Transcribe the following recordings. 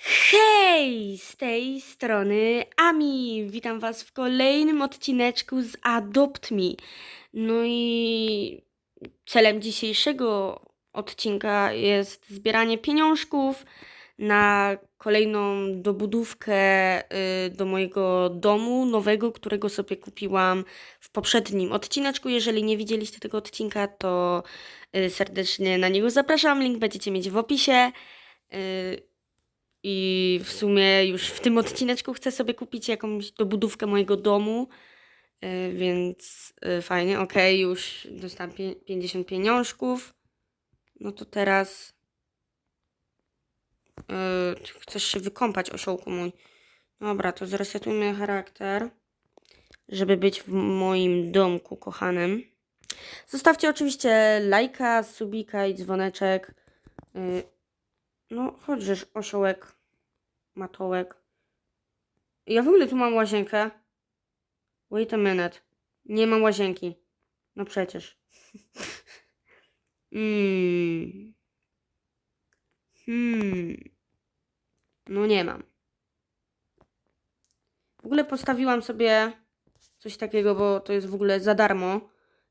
Hej! Z tej strony Ami. Witam Was w kolejnym odcineczku z Adopt Me. No i celem dzisiejszego odcinka jest zbieranie pieniążków na kolejną dobudówkę y, do mojego domu nowego, którego sobie kupiłam w poprzednim odcineczku. Jeżeli nie widzieliście tego odcinka, to y, serdecznie na niego zapraszam. Link będziecie mieć w opisie. I w sumie już w tym odcineczku chcę sobie kupić jakąś dobudówkę mojego domu, y, więc y, fajnie, okej, już dostałam pie- 50 pieniążków. No to teraz y, ty chcesz się wykąpać, osiołku mój. Dobra, to zresetujmy charakter, żeby być w moim domku kochanym. Zostawcie oczywiście lajka, subika i dzwoneczek. Y, no, chodźesz, osiołek, matołek. Ja w ogóle tu mam łazienkę. Wait a minute. Nie mam łazienki. No przecież. Hmm. Hmm. No nie mam. W ogóle postawiłam sobie coś takiego, bo to jest w ogóle za darmo.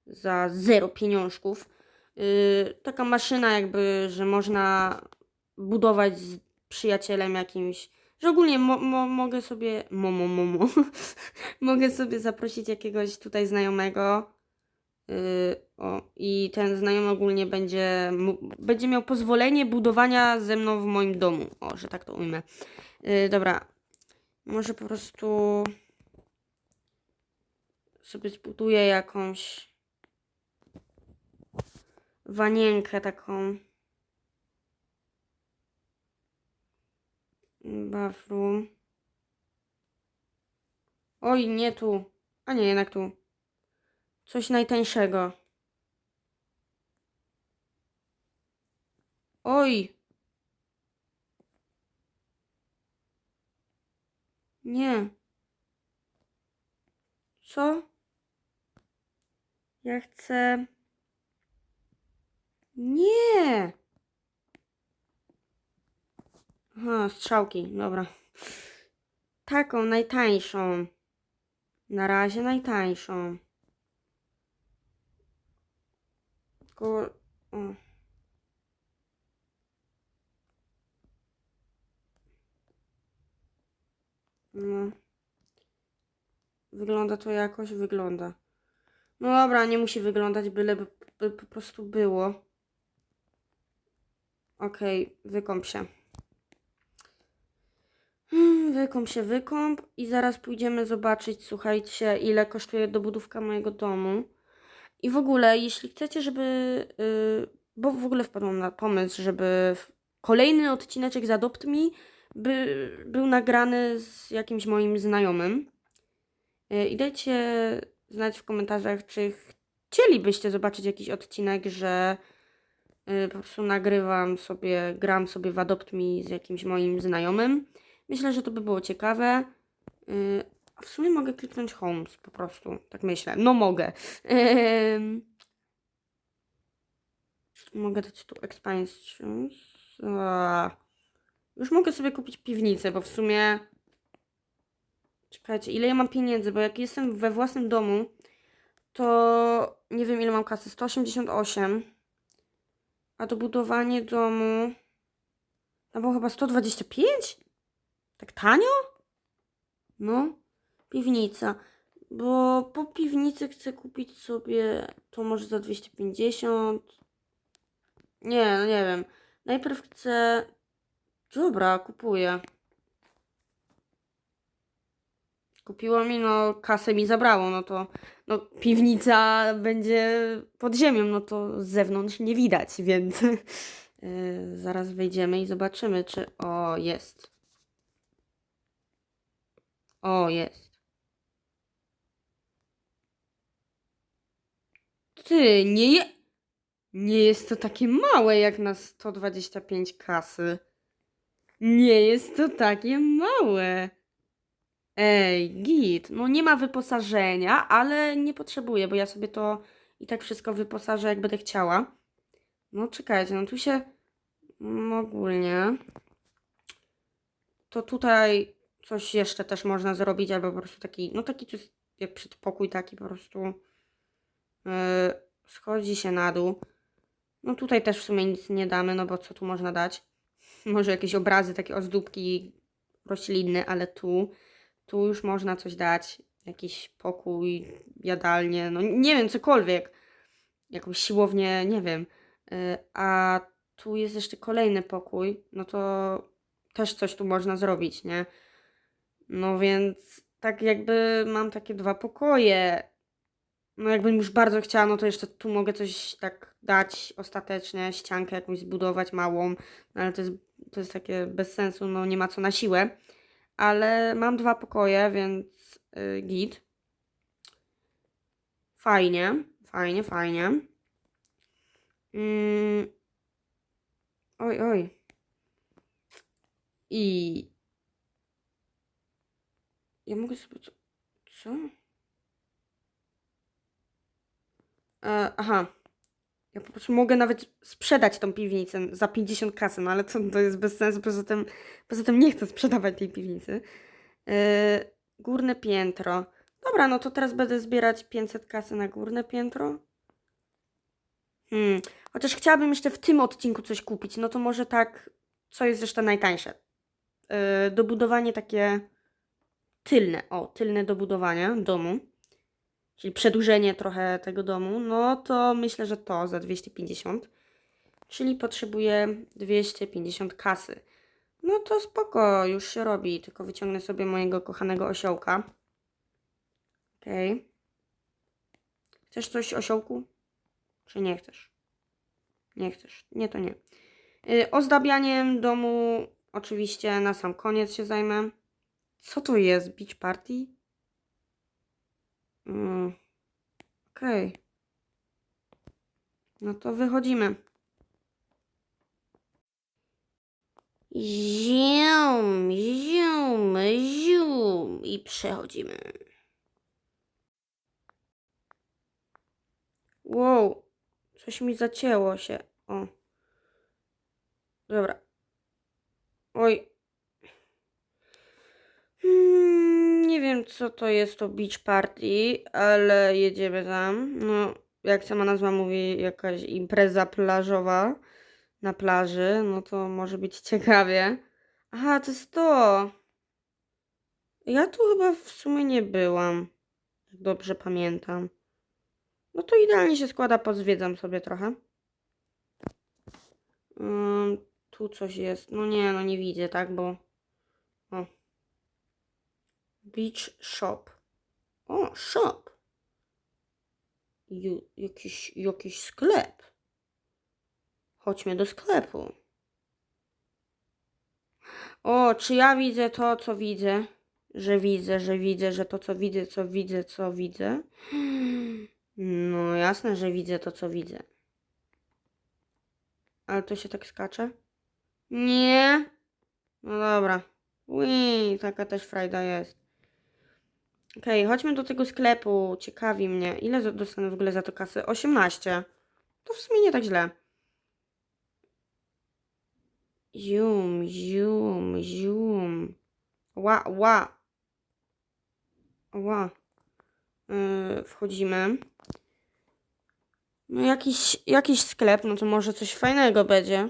Za zero pieniążków. Yy, taka maszyna jakby, że można budować z przyjacielem jakimś, że ogólnie mo, mo, mogę sobie, mo, mo, mo, mo. mogę sobie zaprosić jakiegoś tutaj znajomego yy, o, i ten znajomy ogólnie będzie, będzie miał pozwolenie budowania ze mną w moim domu, o, że tak to ujmę. Yy, dobra, może po prostu sobie zbuduję jakąś wanienkę taką. Bathroom. Oj, nie tu. A nie, jednak tu. Coś najtańszego. Oj. Nie. Co? Ja chcę. Nie. Aha, strzałki, dobra. Taką najtańszą. Na razie najtańszą. Tylko. O. No. Wygląda to jakoś, wygląda. No dobra, nie musi wyglądać, byle by, po prostu było. Okej, wykąp się. Hmm, Wykąp się, wykąp i zaraz pójdziemy zobaczyć, słuchajcie, ile kosztuje dobudówka mojego domu. I w ogóle, jeśli chcecie, żeby. Yy, bo w ogóle wpadłam na pomysł, żeby kolejny odcineczek z Adopt Me by, był nagrany z jakimś moim znajomym. Yy, I dajcie znać w komentarzach, czy chcielibyście zobaczyć jakiś odcinek, że yy, po prostu nagrywam sobie, gram sobie w Adopt Me z jakimś moim znajomym. Myślę, że to by było ciekawe. Yy, a w sumie mogę kliknąć Homes po prostu. Tak myślę. No mogę. Ym, mogę dać tu Expansions. Już mogę sobie kupić piwnicę, bo w sumie. Czekajcie, ile ja mam pieniędzy? Bo jak jestem we własnym domu, to nie wiem ile mam kasy. 188. A dobudowanie domu. Tam było chyba 125? Tak tanio? No, piwnica. Bo po piwnicy chcę kupić sobie to może za 250. Nie, no nie wiem. Najpierw chcę. Dobra, kupuję. Kupiło mi, no kasę mi zabrało, no to no, piwnica będzie pod ziemią, no to z zewnątrz nie widać, więc yy, zaraz wejdziemy i zobaczymy, czy o jest. O, jest. Ty, nie je... Nie jest to takie małe jak na 125 kasy. Nie jest to takie małe. Ej, git. No nie ma wyposażenia, ale nie potrzebuję, bo ja sobie to i tak wszystko wyposażę jak będę chciała. No czekajcie, no tu się mm, ogólnie to tutaj coś jeszcze też można zrobić, albo po prostu taki, no taki coś jak przedpokój taki po prostu yy, schodzi się na dół. No tutaj też w sumie nic nie damy, no bo co tu można dać? Może jakieś obrazy, takie ozdóbki roślinne, ale tu, tu już można coś dać. Jakiś pokój, jadalnię, no nie wiem, cokolwiek. Jakąś siłownię, nie wiem. Yy, A tu jest jeszcze kolejny pokój, no to też coś tu można zrobić, nie? No więc tak jakby mam takie dwa pokoje. No jakbym już bardzo chciała, no to jeszcze tu mogę coś tak dać ostatecznie, ściankę jakąś zbudować małą, no ale to jest, to jest takie bez sensu, no nie ma co na siłę. Ale mam dwa pokoje, więc y, git. Fajnie, fajnie, fajnie. Mm. Oj, oj. I ja mogę sobie. Co? co? E, aha. Ja po prostu mogę nawet sprzedać tą piwnicę za 50 kasy, no ale to, to jest bez sensu. Poza tym, poza tym nie chcę sprzedawać tej piwnicy. E, górne piętro. Dobra, no to teraz będę zbierać 500 kasy na górne piętro. Hmm. Chociaż chciałabym jeszcze w tym odcinku coś kupić. No to może tak, co jest jeszcze najtańsze? Yy, dobudowanie takie tylne, o, tylne dobudowanie domu, czyli przedłużenie trochę tego domu, no to myślę, że to za 250, czyli potrzebuję 250 kasy. No to spoko, już się robi, tylko wyciągnę sobie mojego kochanego osiołka. Okej. Chcesz coś osiołku? Czy nie chcesz? Nie chcesz. Nie, to nie. Yy, ozdabianiem domu oczywiście na sam koniec się zajmę. Co to jest? Beach party? Mm, Okej. No to wychodzimy. Zium, zium, zium i przechodzimy. Wow, coś mi zacięło się. O. Dobra. Oj. Nie wiem, co to jest to beach party, ale jedziemy tam. No, jak sama nazwa mówi, jakaś impreza plażowa na plaży, no to może być ciekawie. Aha, to jest to. Ja tu chyba w sumie nie byłam, jak dobrze pamiętam. No to idealnie się składa, pozwiedzam sobie trochę. Ym, tu coś jest. No nie, no nie widzę, tak, bo... O. Beach Shop. O, shop. Ju, jakiś, jakiś sklep. Chodźmy do sklepu. O, czy ja widzę to, co widzę? Że widzę, że widzę, że to, co widzę, co widzę, co widzę. No, jasne, że widzę to, co widzę. Ale to się tak skacze? Nie. No dobra. Ui, taka też frajda jest. Okej, chodźmy do tego sklepu. Ciekawi mnie. Ile dostanę w ogóle za to kasy? 18. To w sumie nie tak źle. Zium, zium, zium. Ła, ła. Ła. Yy, wchodzimy. No jakiś, jakiś sklep, no to może coś fajnego będzie.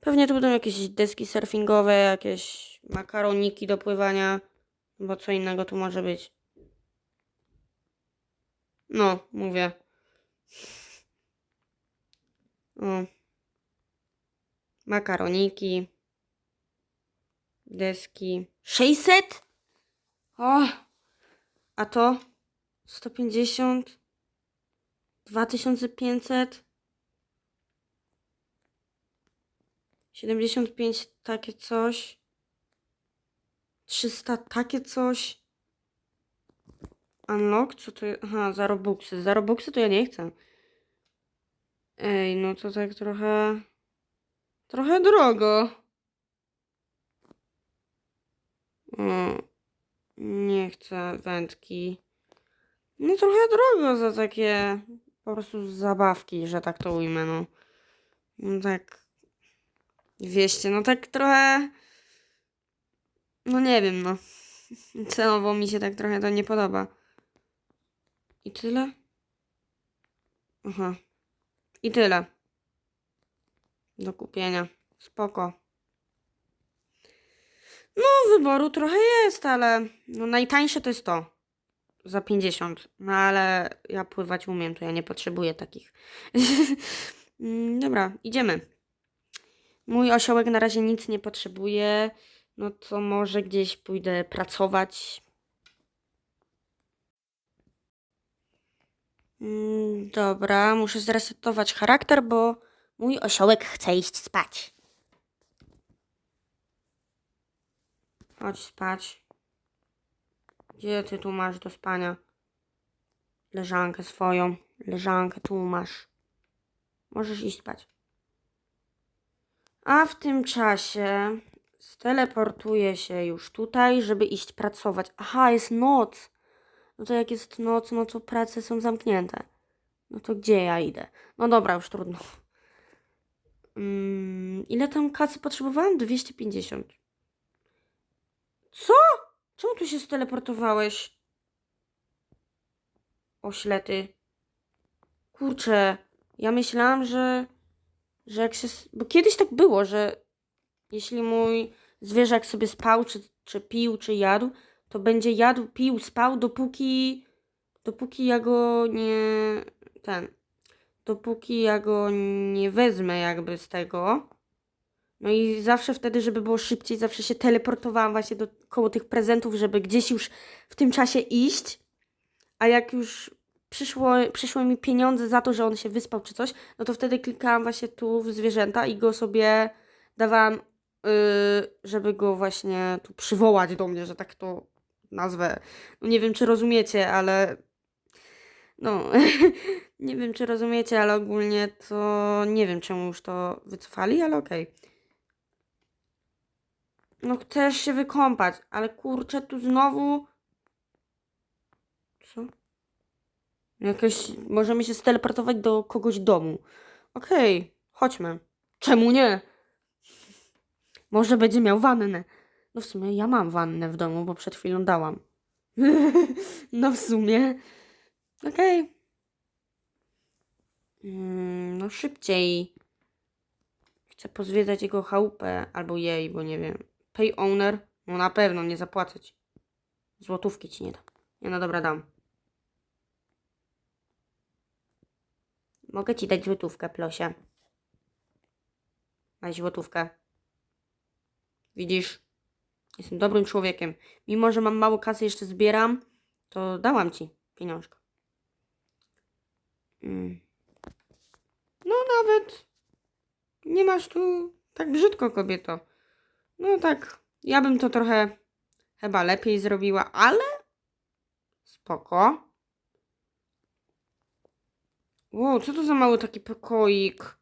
Pewnie tu będą jakieś deski surfingowe, jakieś makaroniki do pływania, bo co innego tu może być. No, mówię. O. Makaroniki. Deski. 600? O! A to? 150? 2500? 75 takie coś. 300 takie coś. Unlock? Co to jest? Aha, za Robuxy. Za Robuxy to ja nie chcę. Ej, no to tak trochę... Trochę drogo. O, nie chcę wędki. No trochę drogo za takie po prostu zabawki, że tak to ujmę, no. No tak... 200, no tak trochę... No nie wiem, no. Cenowo mi się tak trochę to nie podoba. I tyle? Aha. I tyle. Do kupienia. Spoko. No, wyboru trochę jest, ale no najtańsze to jest to. Za 50. No ale ja pływać umiem, to ja nie potrzebuję takich. Mm, Dobra, idziemy. Mój osiołek na razie nic nie potrzebuje. No to może gdzieś pójdę pracować. Mm, Dobra, muszę zresetować charakter, bo mój osiołek chce iść spać. Chodź spać. Gdzie ty tu masz do spania? Leżankę swoją. Leżankę tu masz. Możesz iść spać. A w tym czasie steleportuję się już tutaj, żeby iść pracować. Aha, jest noc. No to jak jest noc, no to prace są zamknięte. No to gdzie ja idę? No dobra, już trudno. Mm, ile tam kasy potrzebowałem? 250. Co? Czemu tu się steleportowałeś? Oślety. Kurczę, ja myślałam, że, że jak się. Bo kiedyś tak było, że jeśli mój zwierzak sobie spał, czy, czy pił, czy jadł, to będzie jadł, pił, spał, dopóki. Dopóki ja go nie. Ten. Dopóki ja go nie wezmę, jakby z tego. No i zawsze wtedy, żeby było szybciej, zawsze się teleportowałam właśnie do koło tych prezentów, żeby gdzieś już w tym czasie iść. A jak już przyszło, przyszły mi pieniądze za to, że on się wyspał czy coś, no to wtedy klikałam właśnie tu w zwierzęta i go sobie dawałam, yy, żeby go właśnie tu przywołać do mnie, że tak to nazwę. No nie wiem, czy rozumiecie, ale no, nie wiem, czy rozumiecie, ale ogólnie to nie wiem, czemu już to wycofali, ale okej. No chcesz się wykąpać, ale kurczę, tu znowu... Co? Jakaś... Możemy się steleportować do kogoś domu. Okej, chodźmy. Czemu nie? Może będzie miał wannę. No w sumie ja mam wannę w domu, bo przed chwilą dałam. no w sumie. Okej. Mm, no szybciej. Chcę pozwiedzać jego chałupę albo jej, bo nie wiem. Pay owner? No na pewno, nie zapłacę ci. Złotówki ci nie dam. Nie, no dobra, dam. Mogę ci dać złotówkę, plosie. Daj złotówkę. Widzisz? Jestem dobrym człowiekiem. Mimo, że mam mało kasy, jeszcze zbieram, to dałam ci pieniążkę. Mm. No nawet nie masz tu tak brzydko, kobieto. No tak, ja bym to trochę chyba lepiej zrobiła, ale spoko. Wow, co to za mały taki pokoik?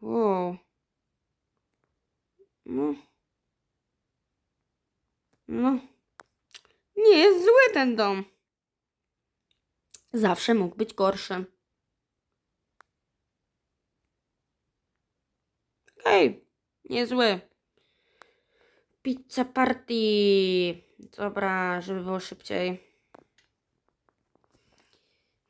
Wow. No. No. Nie jest zły ten dom. Zawsze mógł być gorszy. Okej, niezły. Pizza party. Dobra, żeby było szybciej.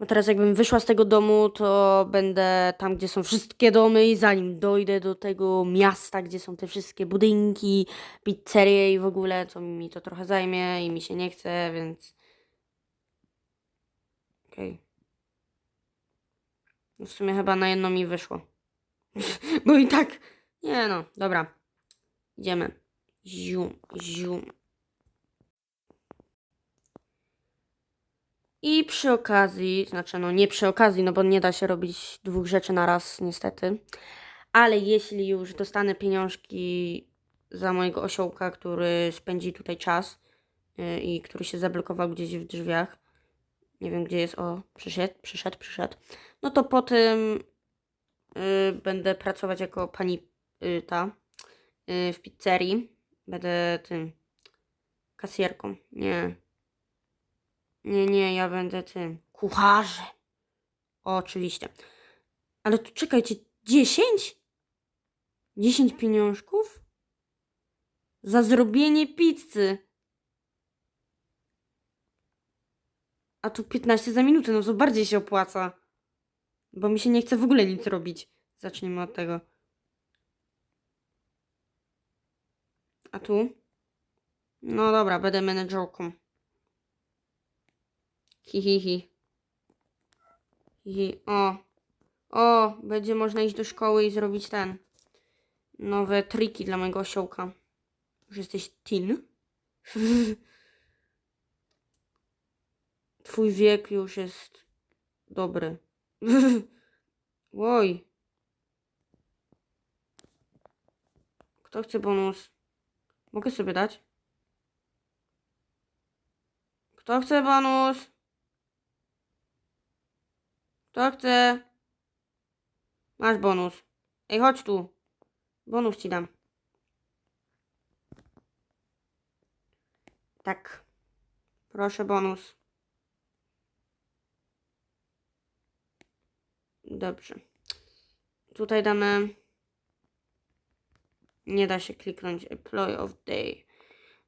Bo teraz jakbym wyszła z tego domu, to będę tam, gdzie są wszystkie domy i zanim dojdę do tego miasta, gdzie są te wszystkie budynki, pizzerie i w ogóle, to mi to trochę zajmie i mi się nie chce, więc... Okej. No w sumie chyba na jedno mi wyszło. Bo i tak... Nie no, dobra. Idziemy. Zium, zium. I przy okazji, znaczy no nie przy okazji, no bo nie da się robić dwóch rzeczy na raz niestety, ale jeśli już dostanę pieniążki za mojego osiołka, który spędzi tutaj czas yy, i który się zablokował gdzieś w drzwiach, nie wiem gdzie jest, o przyszedł, przyszedł, przyszedł, no to potem yy, będę pracować jako pani yy, ta w pizzerii, będę tym kasjerką, nie, nie, nie, ja będę tym kucharzem. Oczywiście. Ale tu czekajcie, 10? 10 pieniążków? Za zrobienie pizzy. A tu 15 za minutę, no to bardziej się opłaca. Bo mi się nie chce w ogóle nic robić. Zacznijmy od tego. A tu? No dobra, będę menedżerką. Hi, hi, hi. Hi. O. O, będzie można iść do szkoły i zrobić ten. Nowe triki dla mojego osiołka. Już jesteś teen? Twój wiek już jest dobry. Oj. Kto chce bonus? Mogę sobie dać? Kto chce bonus? Kto chce? Masz bonus. Ej, chodź tu. Bonus ci dam. Tak. Proszę bonus. Dobrze. Tutaj damy. Nie da się kliknąć. Employee of day.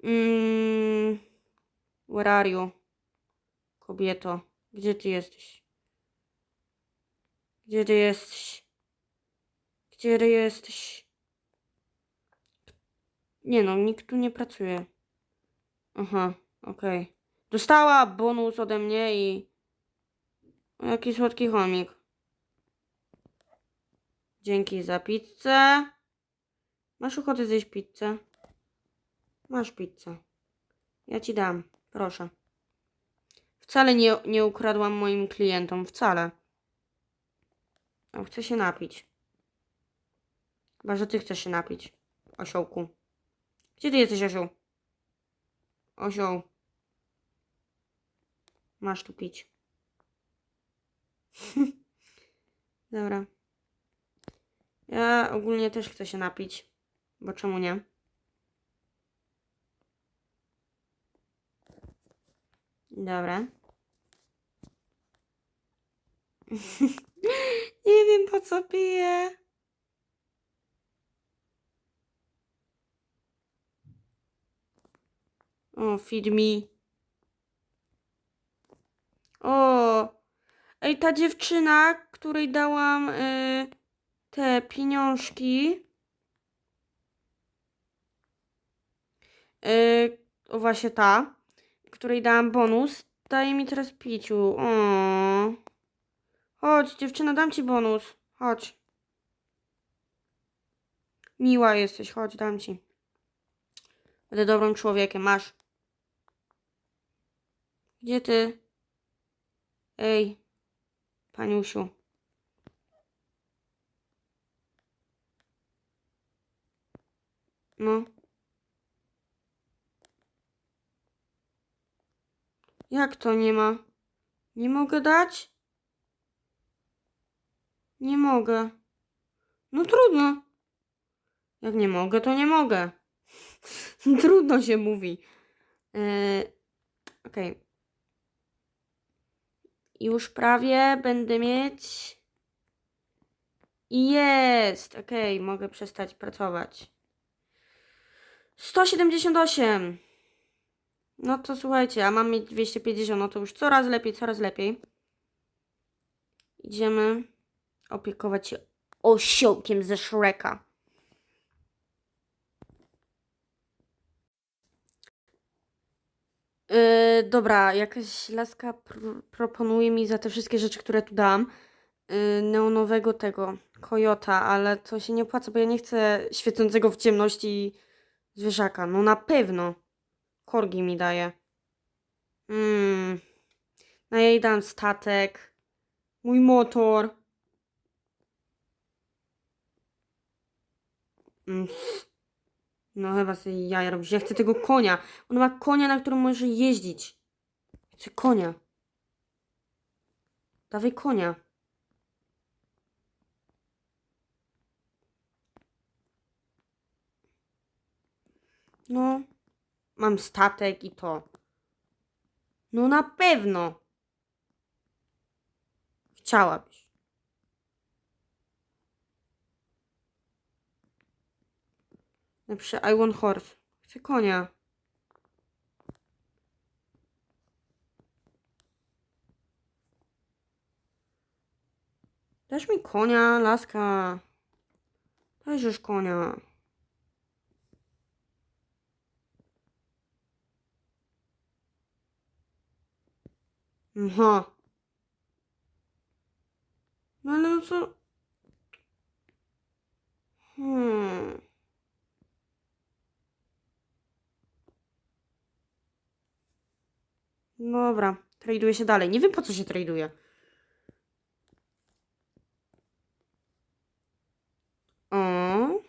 Mm. Where are you? Kobieto. Gdzie ty jesteś? Gdzie ty jesteś? Gdzie ty jesteś? Nie no, nikt tu nie pracuje. Aha, okej. Dostała bonus ode mnie i... O, Jaki słodki chomik. Dzięki za pizzę. Masz ochotę zjeść pizzę? Masz pizzę. Ja ci dam, proszę. Wcale nie, nie ukradłam moim klientom, wcale. O, chcę się napić. Chyba, że ty chcesz się napić, osiołku. Gdzie ty jesteś, osioł? Osioł. Masz tu pić. Dobra. Ja ogólnie też chcę się napić. Bo czemu nie? Dobra. nie wiem po co piję. O, feed. O, ej, ta dziewczyna, której dałam y, te pieniążki. Y, o, właśnie ta, której dałam bonus, daje mi teraz piciu. O. Chodź, dziewczyna, dam ci bonus. Chodź. Miła jesteś, chodź, dam ci. Będę dobrym człowiekiem, masz. Gdzie ty? Ej, paniusiu. No. Jak to nie ma? Nie mogę dać? Nie mogę. No trudno. Jak nie mogę, to nie mogę. Trudno się mówi. Yy, Okej. Już prawie będę mieć. Jest! Okej, mogę przestać pracować. 178. No to słuchajcie, a mam mieć 250, no to już coraz lepiej, coraz lepiej. Idziemy opiekować się osiołkiem ze Shreka. Yy, dobra, jakaś laska pr- proponuje mi za te wszystkie rzeczy, które tu dam, yy, neonowego tego kojota, ale to się nie opłaca, bo ja nie chcę świecącego w ciemności zwierzaka. No na pewno. Korgi mi daje. Mm. No ja jej dam statek. Mój motor. No chyba sobie jaja robisz. Ja chcę tego konia. On ma konia, na którym może jeździć. Chcę konia. Dawaj konia. No. Mam statek i to. No na pewno. Chciałabyś. Napiszę I want horse. Chcę konia. Dasz mi konia, laska. Dajesz konia. Aha. No ale no co? Hmm. Dobra, traduję się dalej. Nie wiem po co się traduje. O.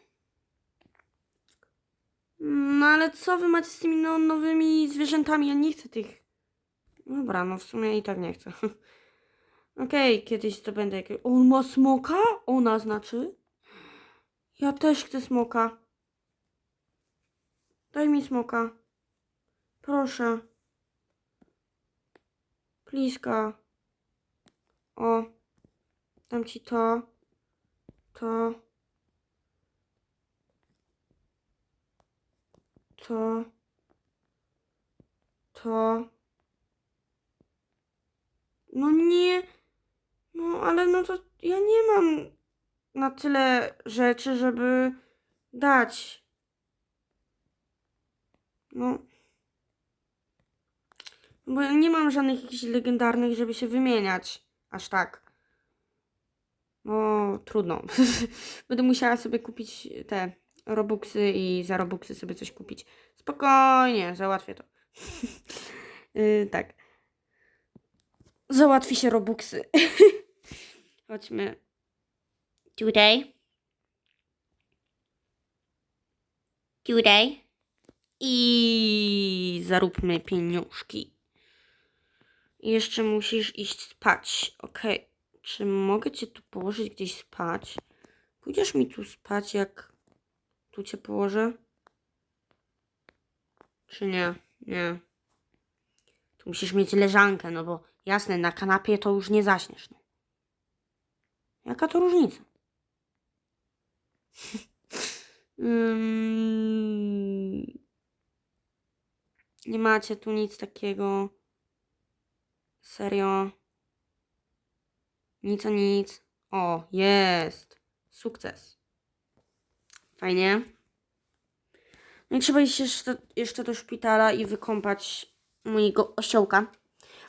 No ale co wy macie z tymi no, nowymi zwierzętami? Ja nie chcę tych. Dobra, no w sumie i tak nie chcę. Okej, kiedyś to będę jakieś... On ma smoka? Ona znaczy? Ja też chcę smoka. Daj mi smoka. Proszę. Pliska. O. Dam ci to. To. To. To. No nie. No ale no to ja nie mam na tyle rzeczy, żeby dać. No. Bo ja nie mam żadnych jakichś legendarnych, żeby się wymieniać. Aż tak. No, trudno. Będę musiała sobie kupić te Robuxy i za Robuxy sobie coś kupić. Spokojnie, załatwię to. Yy, tak. Załatwi się Robuxy. Chodźmy tutaj. Tutaj. I zaróbmy pieniążki. I Jeszcze musisz iść spać. Okej. Czy mogę cię tu położyć gdzieś spać? Pójdziesz mi tu spać, jak tu cię położę? Czy nie? Nie. Tu musisz mieć leżankę, no bo jasne, na kanapie to już nie zaśniesz. No. Jaka to różnica? Ym, nie macie tu nic takiego. Serio. Nic o nic. O, jest. Sukces. Fajnie. No i trzeba iść jeszcze, jeszcze do szpitala i wykąpać mojego osiołka.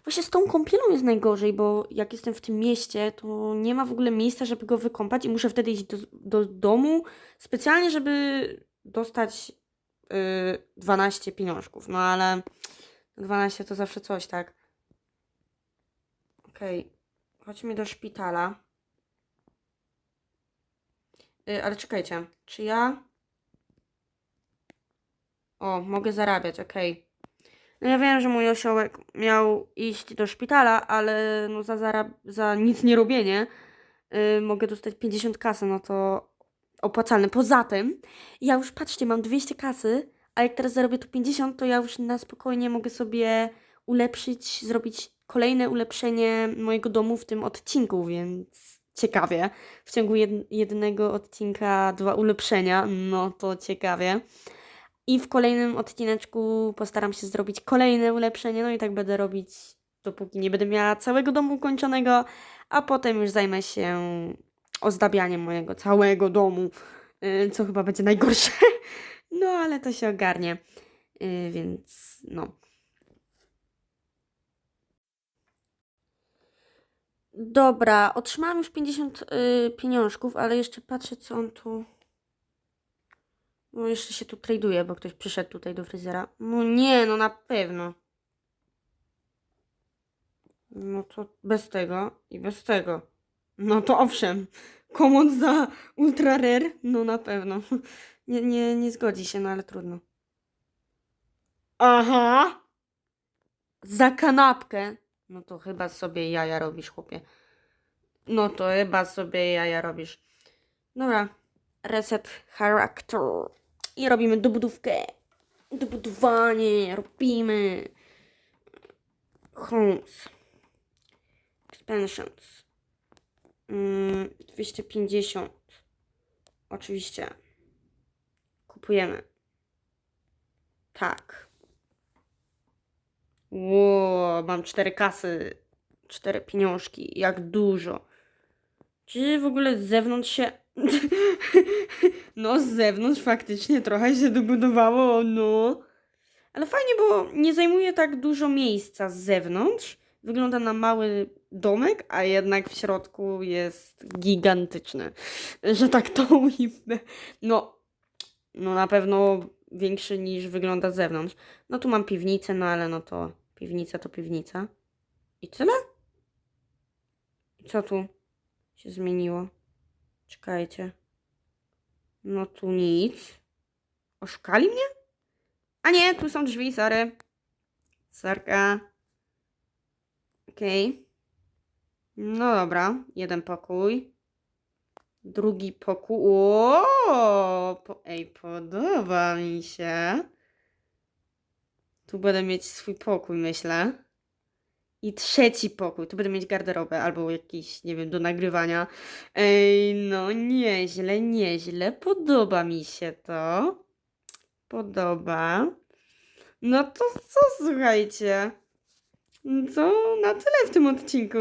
Właśnie z tą kąpielą jest najgorzej, bo jak jestem w tym mieście, to nie ma w ogóle miejsca, żeby go wykąpać i muszę wtedy iść do, do domu specjalnie, żeby dostać yy, 12 pieniążków. No ale 12 to zawsze coś, tak? Okej, chodźmy do szpitala. Yy, ale czekajcie, czy ja... O, mogę zarabiać, okej. No ja wiem, że mój osiołek miał iść do szpitala, ale no za, zarab- za nic nie robienie yy, mogę dostać 50 kasy, no to opłacalne. Poza tym, ja już patrzcie, mam 200 kasy, a jak teraz zarobię tu 50, to ja już na spokojnie mogę sobie ulepszyć, zrobić kolejne ulepszenie mojego domu w tym odcinku, więc ciekawie. W ciągu jed- jednego odcinka dwa ulepszenia, no to ciekawie. I w kolejnym odcineczku postaram się zrobić kolejne ulepszenie, no i tak będę robić, dopóki nie będę miała całego domu ukończonego, a potem już zajmę się ozdabianiem mojego całego domu, y, co chyba będzie najgorsze. No, ale to się ogarnie, Y, więc no. Dobra, otrzymałam już 50 y, pieniążków, ale jeszcze patrzę, co on tu... No jeszcze się tu traduje, bo ktoś przyszedł tutaj do fryzjera. No nie, no na pewno. No to bez tego i bez tego. No to owszem. Komod za ultra rare? No na pewno. Nie, nie, nie zgodzi się, no ale trudno. Aha! Za kanapkę. No to chyba sobie jaja robisz, chłopie. No to chyba sobie jaja robisz. Dobra. Reset character. I robimy dobudówkę. Dobudowanie. Robimy. Homes. Expansions. Mm, 250. Oczywiście. Kupujemy. Tak. Ło, mam cztery kasy. Cztery pieniążki. Jak dużo. Czy w ogóle z zewnątrz się. No, z zewnątrz faktycznie trochę się dobudowało, no. Ale fajnie, bo nie zajmuje tak dużo miejsca z zewnątrz. Wygląda na mały domek, a jednak w środku jest gigantyczny. Że tak to ujmę. No, no na pewno większy niż wygląda z zewnątrz. No tu mam piwnicę, no ale no to piwnica to piwnica. I tyle? I co tu się zmieniło? Czekajcie. No tu nic. Oszukali mnie? A nie, tu są drzwi, sorry. Sarka. Okej. No dobra, jeden pokój. Drugi pokój. O, po, ej, podoba mi się. Tu będę mieć swój pokój, myślę. I trzeci pokój. Tu będę mieć garderobę albo jakiś, nie wiem, do nagrywania. Ej, no nieźle, nieźle. Podoba mi się to. Podoba. No to co, słuchajcie. To na tyle w tym odcinku.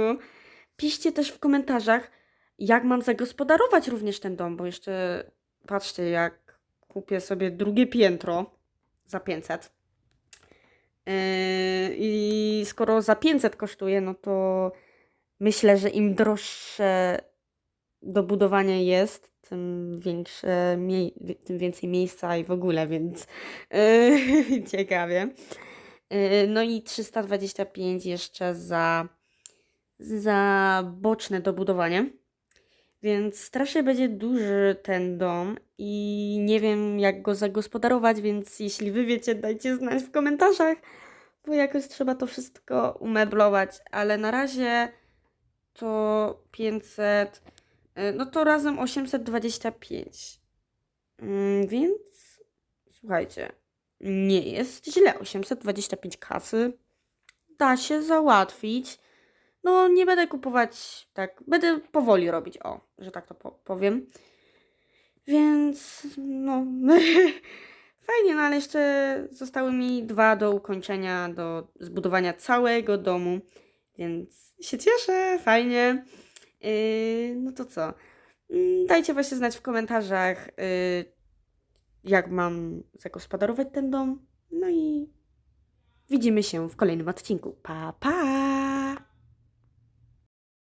Piszcie też w komentarzach, jak mam zagospodarować również ten dom, bo jeszcze patrzcie, jak kupię sobie drugie piętro za 500. Yy, I skoro za 500 kosztuje, no to myślę, że im droższe do budowania jest, tym większe, tym więcej miejsca i w ogóle, więc yy, ciekawie. Yy, no i 325 jeszcze za, za boczne dobudowanie. Więc strasznie będzie duży ten dom i nie wiem jak go zagospodarować, więc jeśli wy wiecie, dajcie znać w komentarzach, bo jakoś trzeba to wszystko umeblować, ale na razie to 500, y, no to razem 825. Mm, Więc słuchajcie, nie jest źle. 825 kasy da się załatwić. No, nie będę kupować tak, będę powoli robić, o, że tak to po powiem. Więc, no, fajnie, no ale jeszcze zostały mi dwa do ukończenia, do zbudowania całego domu, więc się cieszę, fajnie. Yy, no to co? Mm, Dajcie właśnie znać w komentarzach, yy, jak mam zagospodarować ten dom. No i widzimy się w kolejnym odcinku. Pa, pa!